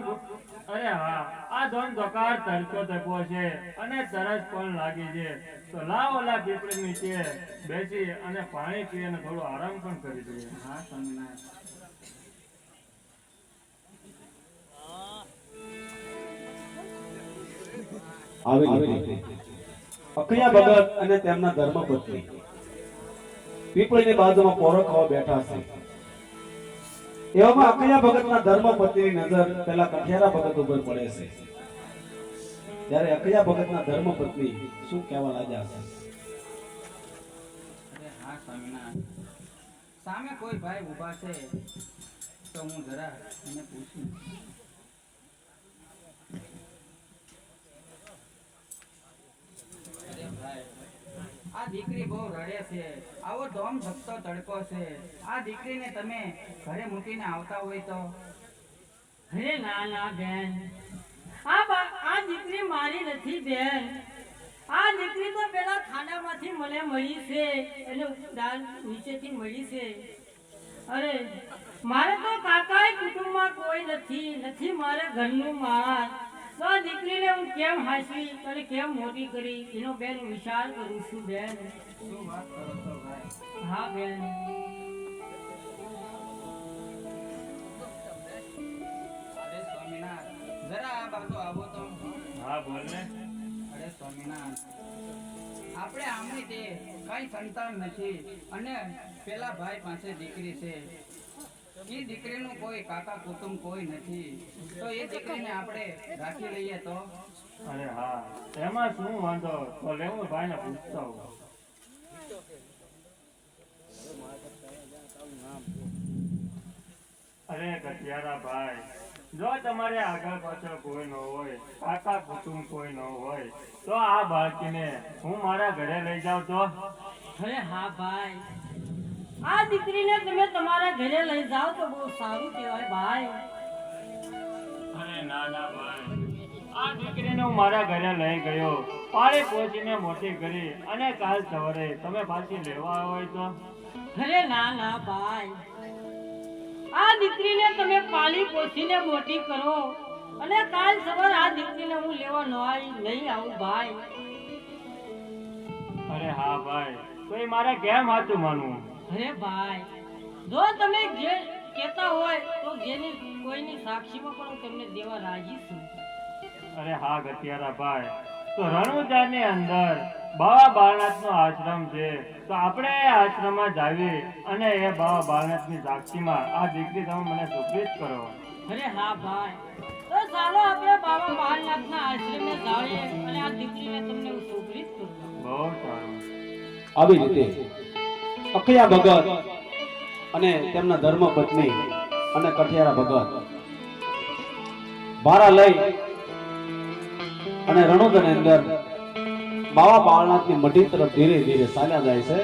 ધોમ અરે હા આ ધોમ ધોકાર તડકો તકો છે અને તરસ પણ લાગી છે. તો લાવ ઓલા પીપળી નીચે બેસી અને પાણી પી અને થોડો આરામ પણ કરી દઈએ. હા સ્વામિનારાયણ. આવી અખિયા ભગત અને તેમના ધર્મપત્ની. પીપળીની બાજુમાં પોરો ખાવા બેઠા છે એવામાં અખિયા ભગતના ધર્મપત્નીની નજર પેલા કઠિયારા ભગત ઉપર પડે છે. ત્યારે અખિયા ભગતના ધર્મપત્ની શું કહેવા લાગ્યા છે? અરે સામે કોઈ ભાઈ ઊભા છે, તો હું જરા એને પૂછું. આ દીકરી બહુ રડે છે. આવો ધોમ ધકતો તડકો છે. આ દીકરીને તમે ઘરે મૂકીને આવતા હોય તો? અરે ના બેન. આ આ દીકરી મારી નથી, બેન. આ દીકરી તો પેલા ખાનામાંથી મને મળી છે. એટલે દાળ નીચેથી મળી છે. અરે, મારે તો કાકાય કુટુંબમાં કોઈ નથી. નથી મારે ઘરનું માર. તો દીકરીને હું કેમ હાંસવી? અને કેમ મોટી કરી? એનો બેન હું વિચાર કરું છું બેન. શું વાત કરો છો ભાઈ હા બેન જરા આ બાજુ આવો તો. હા બોલ ને. અરે સ્વામિનારાયણ આપણે આમે તે કઈ સંતાન નથી. અને પેલા ભાઈ પાસે દીકરી છે. એ દીકરીનું કોઈ કાકા કુટુંબ કોઈ નથી. તો એ દીકરીને આપણે રાખી લઈએ તો? અરે હા એમાં શું વાંધો? તો લેવું ભાઈને પૂછતો હું અરે કટિયારા ભાઈ જો તમારે આગળ પાછળ કોઈ ન હોય કાકા કુટુંબ કોઈ ન હોય તો આ બાળકીને હું મારા ઘરે લઈ જાઉં તો? અરે હા ભાઈ આ દીકરીને તમે તમારા ઘરે લઈ જાઓ તો બહુ સારું કહેવાય ભાઈ. અરે ના ના ભાઈ. આ દીકરીને હું મારા ઘરે લઈ ગયો. પાળે પહોંચીને મોટી કરી અને કાલ સવારે તમે પાછી લેવા હોય તો? અરે ના ના ભાઈ. આ દીકરીને તમે પાળી પોસીને મોટી કરો. અને કાલ સવાર આ દીકરીને હું લેવા ન આવી નહીં આવું ભાઈ. અરે હા ભાઈ. તો એ મારે કેમ હાથું માનવું અરે ભાઈ જો તમે જે કહેતા હોય તો જેની કોઈની સાક્ષીમાં પણ હું તમને દેવા રાજી છું. અરે હા ગતિયારા ભાઈ તો રણુજાની અંદર બાવા બાળનાથનો આશ્રમ છે. તો આપણે એ આશ્રમમાં જાવી અને એ બાવા બાળનાથની સાક્ષીમાં આ દીકરી તમે મને સુપ્રીત કરો. અરે હા ભાઈ તો ચાલો આપણે બાબા મહાનાથના આશ્રમે જાવીએ અને આ દીકરીને તમને હું સુપ્રીત કરું. બહુ સારું. આવી રીતે અખિયા ભગત અને તેમના ધર્મ પત્ની અને કઠિયારા ભગત. ભારા લઈ અને રણોદની અંદર બાવા બાળનાથની મઢી તરફ ધીરે ધીરે ચાલ્યા જાય છે.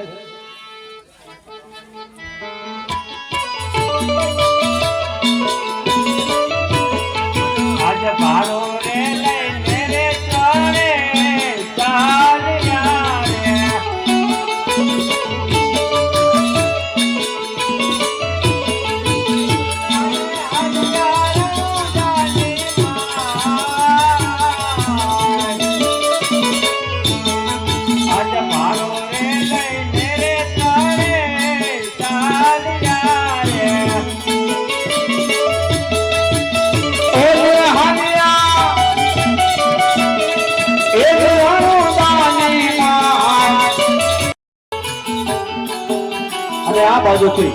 અને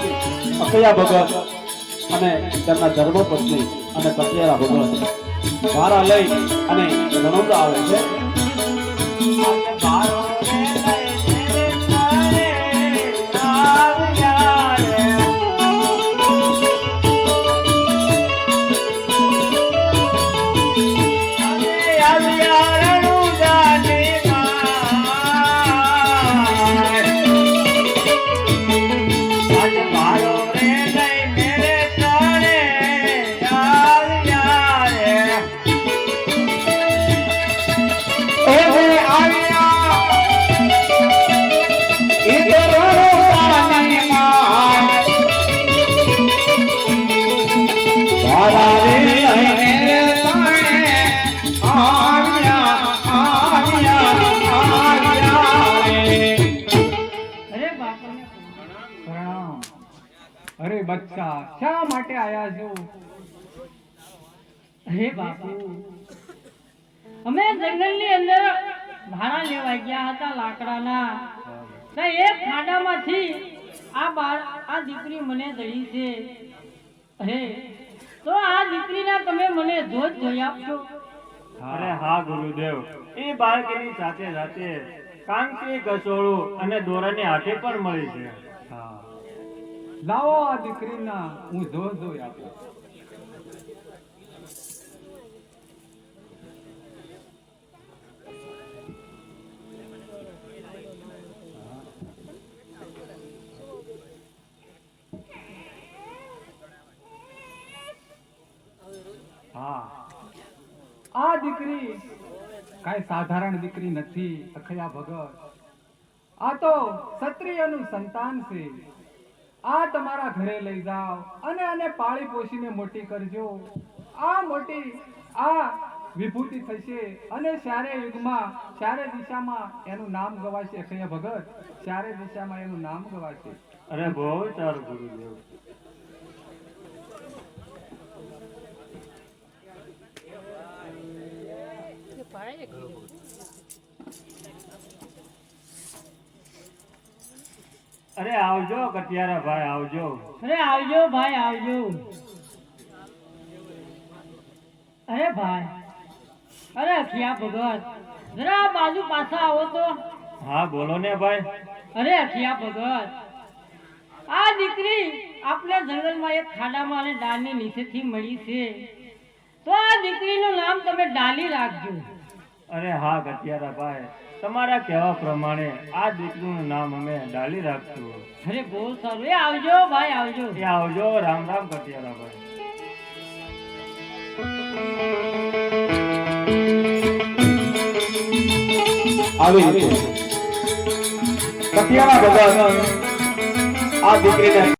અકૈયા ભગત અને તેમના ધર્મપત્ની અને કટિયારા ભગત ભારા લઈ અને રણોદા આવે છે. બાદશાહ શા માટે આયા છો? હે બાપુ. અમે જંગલની અંદર ભાડા લેવા ગયા હતા લાકડાના. તો એક ખાડામાંથી આ બાળ આ દીકરી મને દઈ છે. હે? તો આ દીકરીના તમે મને ધોજ ધોઈ આપશો? અરે હા ગુરુદેવ. એ બાળકીની સાથે સાથે કાંકી કસોળું અને દોરાની હાથે પણ મળી છે. હા. લાવો આ દીકરીના હું જો જોઈ આપું હા આ દીકરી કઈ સાધારણ દીકરી નથી અખયા ભગત આ તો ક્ષત્રિયનું સંતાન છે. આ તમારા ઘરે લઈ જાઓ અને આને પાળી પોષીને મોટી કરજો. આ મોટી આ વિભૂતિ થશે અને ચારે યુગમાં ચારે દિશામાં એનું નામ ગવાશે અક્ષય ભગત. ચારે દિશામાં એનું નામ ગવાશે. અરે બહુ સારું ગુરુદેવ અરે આવજો કટિયારા ભાઈ આવજો. અરે આવજો ભાઈ આવજો. અરે ભાઈ અરે અખિયા ભગત જરા આ બાજુ પાછા આવો તો. હા બોલો ને ભાઈ. અરે અખિયા ભગત આ દીકરી આપણે જંગલમાં એક ખાડામાં અને ડાળની નીચેથી મળી છે. તો આ દીકરીનું નામ તમે ડાલી રાખજો. અરે હા ગટિયારા ભાઈ. તમારા કહેવા પ્રમાણે આ દીકરીનું નામ અમે ડાલી રાખશું. અરે બહુ સારું. એ આવજો ભાઈ આવજો. એ આવજો રામ રામ કટિયારા ભાઈ. આવી રીતે. ભગત આ દીકરીને